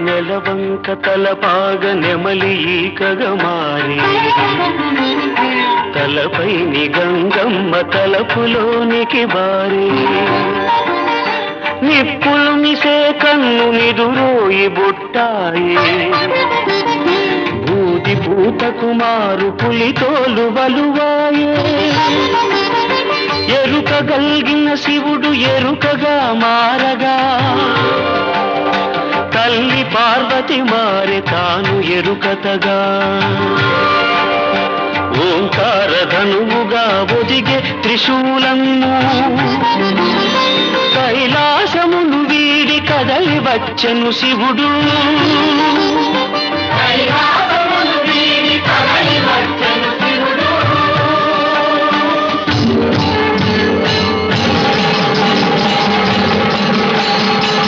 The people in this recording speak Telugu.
నెలవంక తలపాగ నెమలి ఈకగా మారి. తలపై గంగమ్మ తలపులోనికి బారి. నిప్పులు మిసే కన్ను నిదురోయి బుట్టాయి. బూది పూత కుమారు పులితోలు వలువాయే. ఎరుక గల్గిన శివుడు ఎరుకగా మారగా. పార్వతి మారే తాను ఎరుకతగా. ఓంకార ధనువుగా ఒదిగే త్రిశూలము. కైలాసమును వీడి కదలి వచ్చను శివుడు.